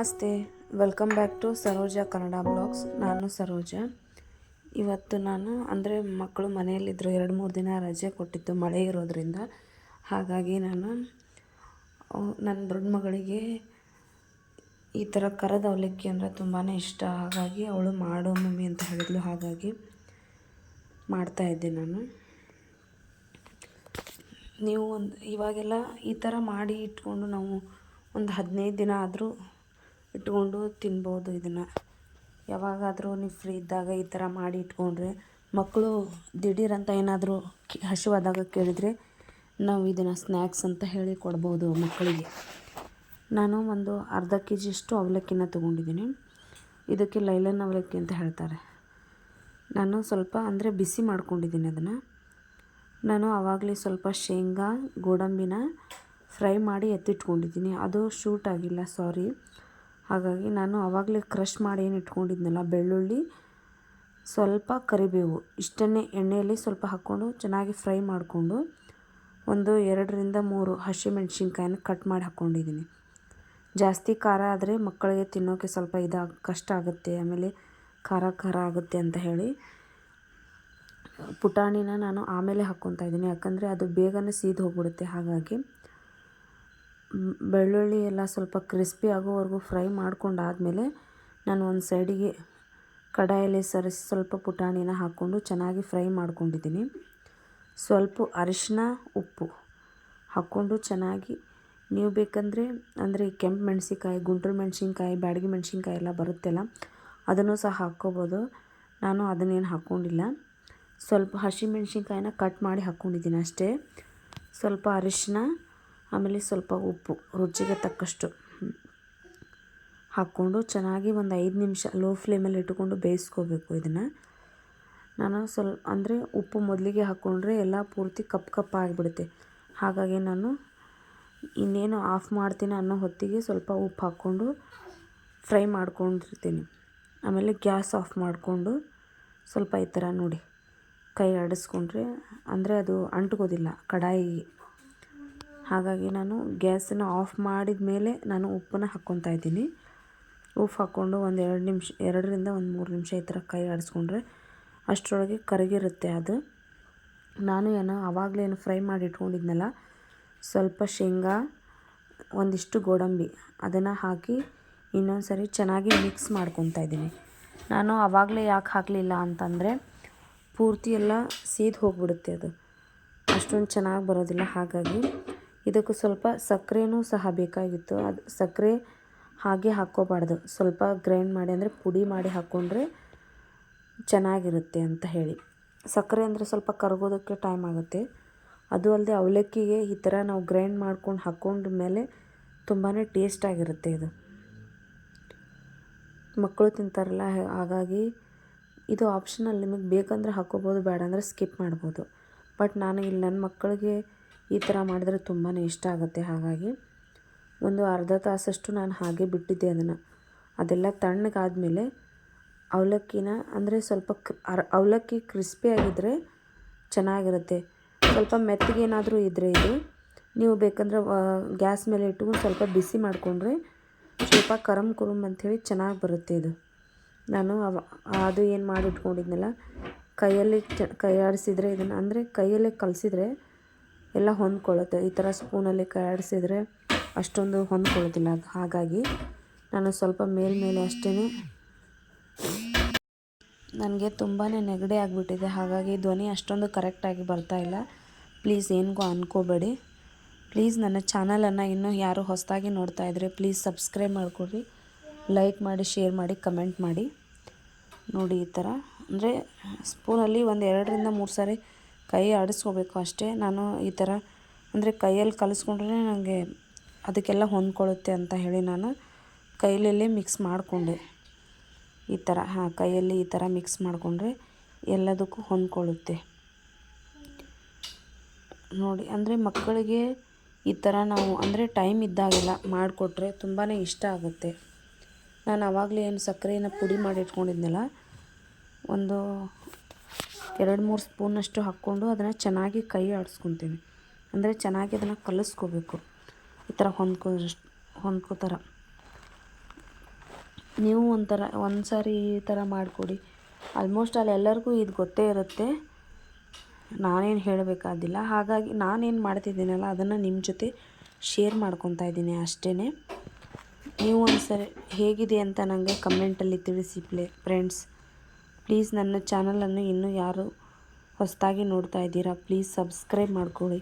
ನಮಸ್ತೆ welcome back to Saroja Kannada vlogs ನಾನು ಸರೋಜಾ. ಇವತ್ತು ನಾನು, ಅಂದರೆ ಮಕ್ಕಳು ಮನೆಯಲ್ಲಿದ್ದರು ಎರಡು ಮೂರು ದಿನ ರಜೆ ಕೊಟ್ಟಿದ್ದು ಮಳೆ ಇರೋದರಿಂದ. ಹಾಗಾಗಿ ನಾನು ನನ್ನ ದೊಡ್ಡ ಮಗಳಿಗೆ ಈ ಥರ ಕರದ ಅವಲಕ್ಕಿ ಅಂದರೆ ತುಂಬಾ ಇಷ್ಟ. ಹಾಗಾಗಿ ಅವಳು ಮಾಡೋ ಮಮ್ಮಿ ಅಂತ ಹೇಳಿದ್ಲು. ಹಾಗಾಗಿ ಮಾಡ್ತಾಯಿದ್ದೆ ನಾನು. ನೀವು ಒಂದು, ಇವಾಗೆಲ್ಲ ಈ ಥರ ಮಾಡಿ ಇಟ್ಕೊಂಡು ನಾವು ಒಂದು ಹದಿನೈದು ದಿನ ಆದರೂ ಇಟ್ಕೊಂಡು ತಿನ್ಬೋದು ಇದನ್ನು. ಯಾವಾಗಾದರೂ ನೀವು ಫ್ರೀ ಇದ್ದಾಗ ಈ ಥರ ಮಾಡಿ ಇಟ್ಕೊಂಡ್ರೆ ಮಕ್ಕಳು ದಿಢೀರಂತ ಏನಾದರೂ ಹಸಿವಾದಾಗ ಕೇಳಿದರೆ ನಾವು ಇದನ್ನು ಸ್ನ್ಯಾಕ್ಸ್ ಅಂತ ಹೇಳಿ ಕೊಡ್ಬೋದು ಮಕ್ಕಳಿಗೆ ನಾನು ಒಂದು ಅರ್ಧ ಕೆ ಜಿಯಷ್ಟು ಅವಲಕ್ಕಿನ ತೊಗೊಂಡಿದ್ದೀನಿ. ಇದಕ್ಕೆ ಲೈಲನ್ ಅವಲಕ್ಕಿ ಅಂತ ಹೇಳ್ತಾರೆ. ನಾನು ಸ್ವಲ್ಪ ಅಂದರೆ ಬಿಸಿ ಮಾಡ್ಕೊಂಡಿದ್ದೀನಿ ಅದನ್ನು. ನಾನು ಆವಾಗಲೇ ಸ್ವಲ್ಪ ಶೇಂಗಾ, ಗೋಡಂಬಿನ ಫ್ರೈ ಮಾಡಿ ಎತ್ತಿಟ್ಕೊಂಡಿದ್ದೀನಿ. ಅದು ಶೂಟ್ ಆಗಿಲ್ಲ, ಸಾರಿ. ಹಾಗಾಗಿ ನಾನು ಆವಾಗಲೇ ಕ್ರಷ್ ಮಾಡಿ ಏನು ಇಟ್ಕೊಂಡಿದ್ನಲ್ಲ, ಬೆಳ್ಳುಳ್ಳಿ, ಸ್ವಲ್ಪ ಕರಿಬೇವು, ಇಷ್ಟನ್ನೇ ಎಣ್ಣೆಯಲ್ಲಿ ಸ್ವಲ್ಪ ಹಾಕ್ಕೊಂಡು ಚೆನ್ನಾಗಿ ಫ್ರೈ ಮಾಡಿಕೊಂಡು ಒಂದು ಎರಡರಿಂದ ಮೂರು ಹಸಿಮೆಣ್ಸಿನ್ಕಾಯಿನ ಕಟ್ ಮಾಡಿ ಹಾಕ್ಕೊಂಡಿದ್ದೀನಿ. ಜಾಸ್ತಿ ಖಾರ ಆದರೆ ಮಕ್ಕಳಿಗೆ ತಿನ್ನೋಕ್ಕೆ ಸ್ವಲ್ಪ ಇದಾಗ ಕಷ್ಟ ಆಗುತ್ತೆ, ಆಮೇಲೆ ಖಾರ ಖಾರ ಆಗುತ್ತೆ ಅಂತ ಹೇಳಿ ಪುಟಾಣಿನ ನಾನು ಆಮೇಲೆ ಹಾಕ್ಕೊತಾ ಇದ್ದೀನಿ. ಯಾಕಂದರೆ ಅದು ಬೇಗನೆ ಸೀದು ಹೋಗ್ಬಿಡುತ್ತೆ, ಹಾಗಾಗಿ ಬೆಳ್ಳುಳ್ಳಿ ಎಲ್ಲ ಸ್ವಲ್ಪ ಕ್ರಿಸ್ಪಿ ಆಗೋವರೆಗೂ ಫ್ರೈ ಮಾಡ್ಕೊಂಡಾದ್ಮೇಲೆ ನಾನು ಒಂದು ಸೈಡಿಗೆ ಕಡಾಯಲ್ಲಿ ಸರಿಸಿ ಸ್ವಲ್ಪ ಪುಟಾಣಿನ ಹಾಕ್ಕೊಂಡು ಚೆನ್ನಾಗಿ ಫ್ರೈ ಮಾಡ್ಕೊಂಡಿದ್ದೀನಿ. ಸ್ವಲ್ಪ ಅರಿಶಿನ, ಉಪ್ಪು ಹಾಕ್ಕೊಂಡು ಚೆನ್ನಾಗಿ ನೀವು ಬೇಕಂದರೆ ಅಂದರೆ ಕೆಂಪು ಮೆಣಸಿನ್ಕಾಯಿ ಗುಂಟೂರು ಮೆಣಸಿನ್ಕಾಯಿ, ಬ್ಯಾಡಗಿ ಮೆಣಸಿನ್ಕಾಯಿ ಎಲ್ಲ ಬರುತ್ತಲ್ಲ ಅದನ್ನು ಸಹ ಹಾಕ್ಕೋಬೋದು. ನಾನು ಅದನ್ನೇನು ಹಾಕ್ಕೊಂಡಿಲ್ಲ. ಸ್ವಲ್ಪ ಹಸಿಮೆಣ್ಸಿನ್ಕಾಯಿನ ಕಟ್ ಮಾಡಿ ಹಾಕ್ಕೊಂಡಿದ್ದೀನಿ ಅಷ್ಟೇ. ಸ್ವಲ್ಪ ಅರಿಶಿನ ಆಮೇಲೆ ಸ್ವಲ್ಪ ಉಪ್ಪು, ರುಚಿಗೆ ತಕ್ಕಷ್ಟು. ಹಾಕ್ಕೊಂಡು ಚೆನ್ನಾಗಿ ಒಂದು ಐದು ನಿಮಿಷ ಲೋ ಫ್ಲೇಮಲ್ಲಿ ಇಟ್ಟುಕೊಂಡು ಬೇಯಿಸ್ಕೋಬೇಕು ಇದನ್ನು. ನಾನು ಸ್ವಲ್ಪ, ಅಂದರೆ ಉಪ್ಪು ಮೊದಲಿಗೆ ಹಾಕ್ಕೊಂಡ್ರೆ ಎಲ್ಲ ಪೂರ್ತಿ ಕಪ್ ಕಪ್ ಆಗಿಬಿಡುತ್ತೆ. ಹಾಗಾಗಿ ನಾನು ಇನ್ನೇನು ಆಫ್ ಮಾಡ್ತೀನಿ ಅನ್ನೋ ಹೊತ್ತಿಗೆ ಸ್ವಲ್ಪ ಉಪ್ಪು ಹಾಕ್ಕೊಂಡು ಫ್ರೈ ಮಾಡ್ಕೊಂಡಿರ್ತೀನಿ. ಆಮೇಲೆ ಗ್ಯಾಸ್ ಆಫ್ ಮಾಡಿಕೊಂಡು ಸ್ವಲ್ಪ ಈ ಥರ ನೋಡಿ, ಕೈ ಆಡಿಸ್ಕೊಂಡ್ರೆ, ಅಂದರೆ ಅದು ಅಂಟ್ಕೋದಿಲ್ಲ ಕಡಾಯಿಗೆ ಹಾಗಾಗಿ ನಾನು ಗ್ಯಾಸನ್ನು ಆಫ್ ಮಾಡಿದ ಮೇಲೆ ನಾನು ಉಪ್ಪನ್ನು ಹಾಕ್ಕೊತಾ ಇದ್ದೀನಿ. ಉಪ್ಪು ಹಾಕ್ಕೊಂಡು ಒಂದು ಎರಡು ನಿಮಿಷ, ಎರಡರಿಂದ ಒಂದು ಮೂರು ನಿಮಿಷ ಈ ಥರ ಕೈ ಆಡಿಸ್ಕೊಂಡ್ರೆ ಅಷ್ಟರೊಳಗೆ ಕರಗಿರುತ್ತೆ ಅದು. ನಾನು ಏನೋ ಆವಾಗಲೇ ಏನು ಫ್ರೈ ಮಾಡಿ ಇಟ್ಕೊಂಡಿದ್ನಲ್ಲ, ಸ್ವಲ್ಪ ಶೇಂಗಾ, ಒಂದಿಷ್ಟು ಗೋಡಂಬಿ ಅದನ್ನು ಹಾಕಿ ಇನ್ನೊಂದು ಸರಿ ಚೆನ್ನಾಗಿ ಮಿಕ್ಸ್ ಮಾಡ್ಕೊತಾ ಇದ್ದೀನಿ. ನಾನು ಆವಾಗಲೇ ಯಾಕೆ ಹಾಕಲಿಲ್ಲ ಅಂತಂದರೆ ಪೂರ್ತಿ ಎಲ್ಲ ಸೀದ್ ಹೋಗಿಬಿಡುತ್ತೆ ಅದು. ಅಷ್ಟೊಂದು ಚೆನ್ನಾಗಿ ಬರೋದಿಲ್ಲ, ಹಾಗಾಗಿ ಇದಕ್ಕೂ ಸ್ವಲ್ಪ ಸಕ್ಕರೆನೂ ಸಹ ಬೇಕಾಗಿತ್ತು. ಅದು ಸಕ್ಕರೆ ಹಾಗೆ ಹಾಕ್ಕೋಬಾರ್ದು. ಸ್ವಲ್ಪ ಗ್ರೈಂಡ್ ಮಾಡಿ, ಅಂದರೆ ಪುಡಿ ಮಾಡಿ ಹಾಕ್ಕೊಂಡ್ರೆ ಚೆನ್ನಾಗಿರುತ್ತೆ ಅಂತ ಹೇಳಿ. ಸಕ್ಕರೆ ಅಂದರೆ ಸ್ವಲ್ಪ ಕರಗೋದಕ್ಕೆ ಟೈಮ್ ಆಗುತ್ತೆ. ಅದು ಅಲ್ಲದೆ ಅವಲಕ್ಕಿಗೆ ಈ ಥರ ನಾವು ಗ್ರೈಂಡ್ ಮಾಡ್ಕೊಂಡು ಹಾಕ್ಕೊಂಡ ಮೇಲೆ ತುಂಬಾ ಟೇಸ್ಟಾಗಿರುತ್ತೆ ಇದು. ಮಕ್ಕಳು ತಿಂತಾರಲ್ಲ, ಹಾಗಾಗಿ ಇದು ಆಪ್ಷನಲ್. ನಿಮಗೆ ಬೇಕಂದ್ರೆ ಹಾಕ್ಕೋಬೋದು, ಬೇಡ ಅಂದರೆ ಸ್ಕಿಪ್ ಮಾಡ್ಬೋದು. ಬಟ್ ನಾನು ಇಲ್ಲಿ ನನ್ನ ಮಕ್ಕಳಿಗೆ ಈ ಥರ ಮಾಡಿದರೆ ತುಂಬಾ ಇಷ್ಟ ಆಗುತ್ತೆ. ಹಾಗಾಗಿ ಒಂದು ಅರ್ಧ ತಾಸಷ್ಟು ನಾನು ಹಾಗೆ ಬಿಟ್ಟಿದ್ದೆ ಅದನ್ನು. ಅದೆಲ್ಲ ತಣ್ಣಗಾದಮೇಲೆ ಅವಲಕ್ಕಿನ ಅಂದರೆ ಸ್ವಲ್ಪ ಅವಲಕ್ಕಿ ಕ್ರಿಸ್ಪಿ ಆಗಿದ್ದರೆ ಚೆನ್ನಾಗಿರುತ್ತೆ. ಸ್ವಲ್ಪ ಮೆತ್ತಗೇನಾದರೂ ಇದ್ದರೆ ಇದು. ನೀವು ಬೇಕಂದ್ರೆ ಗ್ಯಾಸ್ ಮೇಲೆ ಇಟ್ಕೊಂಡು ಸ್ವಲ್ಪ ಬಿಸಿ ಮಾಡಿಕೊಂಡ್ರೆ ಸ್ವಲ್ಪ ಕರಮ್ ಕುರುಮ್ ಅಂಥೇಳಿ ಚೆನ್ನಾಗಿ ಬರುತ್ತೆ ಇದು. ನಾನು ಅದು ಏನು ಮಾಡಿಟ್ಕೊಂಡಿದ್ನಲ್ಲ, ಕೈಯಲ್ಲಿ ಚ ಕೈ ಆಡಿಸಿದ್ರೆ ಇದನ್ನು ಅಂದರೆ ಕೈಯಲ್ಲೇ ಕಲಸಿದ್ರೆ ಎಲ್ಲ ಹೊಂದ್ಕೊಳ್ಳುತ್ತೆ. ಈ ಥರ ಸ್ಪೂನಲ್ಲಿ ಕೈ ಆಡಿಸಿದ್ರೆ ಅಷ್ಟೊಂದು ಹೊಂದ್ಕೊಳ್ಳೋದಿಲ್ಲ. ಹಾಗಾಗಿ ನಾನು ಸ್ವಲ್ಪ ಮೇಲ್ಮೇಲೆ ಅಷ್ಟೇ ನನಗೆ ತುಂಬಾ ನೆಗಡಿ ಆಗಿಬಿಟ್ಟಿದೆ. ಹಾಗಾಗಿ ಧ್ವನಿ ಅಷ್ಟೊಂದು ಕರೆಕ್ಟಾಗಿ ಬರ್ತಾ ಇಲ್ಲ. ಪ್ಲೀಸ್ ಏನಿಗೂ ಅನ್ಕೋಬೇಡಿ. ಪ್ಲೀಸ್ ನನ್ನ ಚಾನಲನ್ನು ಇನ್ನೂ ಯಾರು ಹೊಸದಾಗಿ ನೋಡ್ತಾ ಇದ್ದರೆ ಪ್ಲೀಸ್ ಸಬ್ಸ್ಕ್ರೈಬ್ ಮಾಡಿಕೊಡ್ರಿ ಲೈಕ್ ಮಾಡಿ, ಶೇರ್ ಮಾಡಿ, ಕಮೆಂಟ್ ಮಾಡಿ. ನೋಡಿ ಈ ಥರ. ಅಂದರೆ ಸ್ಪೂನಲ್ಲಿ ಒಂದು ಎರಡರಿಂದ ಮೂರು ಸಾರಿ ಕೈ ಆಡಿಸ್ಕೋಬೇಕು ಅಷ್ಟೇ. ನಾನು ಈ ಥರ ಅಂದರೆ ಕೈಯಲ್ಲಿ ಕಲಿಸ್ಕೊಂಡ್ರೆ ನನಗೆ ಅದಕ್ಕೆಲ್ಲ ಹೊಂದ್ಕೊಳ್ಳುತ್ತೆ ಅಂತ ಹೇಳಿ ನಾನು ಕೈಯಲ್ಲೇ ಮಿಕ್ಸ್ ಮಾಡಿಕೊಂಡೆ. ಈ ಥರ, ಹಾಂ, ಕೈಯಲ್ಲಿ ಈ ಥರ ಮಿಕ್ಸ್ ಮಾಡಿಕೊಂಡ್ರೆ ಎಲ್ಲದಕ್ಕೂ ಹೊಂದ್ಕೊಳ್ಳುತ್ತೆ. ನೋಡಿ, ಅಂದರೆ ಮಕ್ಕಳಿಗೆ ಈ ಥರ ನಾವು, ಅಂದರೆ ಟೈಮ್ ಇದ್ದಾಗೆಲ್ಲ ಮಾಡಿಕೊಟ್ರೆ ತುಂಬಾ ಇಷ್ಟ ಆಗುತ್ತೆ. ನಾನು ಆವಾಗಲೇ ಏನು ಸಕ್ಕರೆನ ಪುಡಿ ಮಾಡಿ ಇಟ್ಕೊಂಡಿದ್ನಲ್ಲ ಒಂದು ಎರಡು ಮೂರು ಸ್ಪೂನಷ್ಟು ಹಾಕ್ಕೊಂಡು ಅದನ್ನು ಚೆನ್ನಾಗಿ ಕೈ ಆಡಿಸ್ಕೊತೀನಿ. ಅಂದರೆ ಚೆನ್ನಾಗಿ ಅದನ್ನು ಕಲಿಸ್ಕೋಬೇಕು. ಈ ಥರ ಹೊಂದ್ಕೋ ಹೊಂದ್ಕೋ ನೀವು ಒಂಥರ ಒಂದು ಸಾರಿ ಈ ಥರ ಮಾಡಿಕೊಡಿ. ಆಲ್ಮೋಸ್ಟ್ ಅಲ್ಲಿ ಎಲ್ಲರಿಗೂ ಇದು ಗೊತ್ತೇ ಇರುತ್ತೆ. ನಾನೇನು ಹೇಳಬೇಕಾದಿಲ್ಲ. ಹಾಗಾಗಿ ನಾನೇನು ಮಾಡ್ತಿದ್ದೀನಲ್ಲ, ಅದನ್ನು ನಿಮ್ಮ ಜೊತೆ ಶೇರ್ ಮಾಡ್ಕೊತಾ ಇದ್ದೀನಿ ಅಷ್ಟೇ ನೀವು ಒಂದು ಸರಿ ಹೇಗಿದೆ ಅಂತ ನನಗೆ ಕಮೆಂಟಲ್ಲಿ ತಿಳಿಸಿ ಪ್ಲೇ ಫ್ರೆಂಡ್ಸ್ ಪ್ಲೀಸ್ ನನ್ನ ಚಾನಲನ್ನು ಇನ್ನೂ ಯಾರು ಹೊಸದಾಗಿ ನೋಡ್ತಾ ಇದ್ದೀರಾ ಪ್ಲೀಸ್ ಸಬ್ಸ್ಕ್ರೈಬ್ ಮಾಡ್ಕೊಳ್ಳಿ.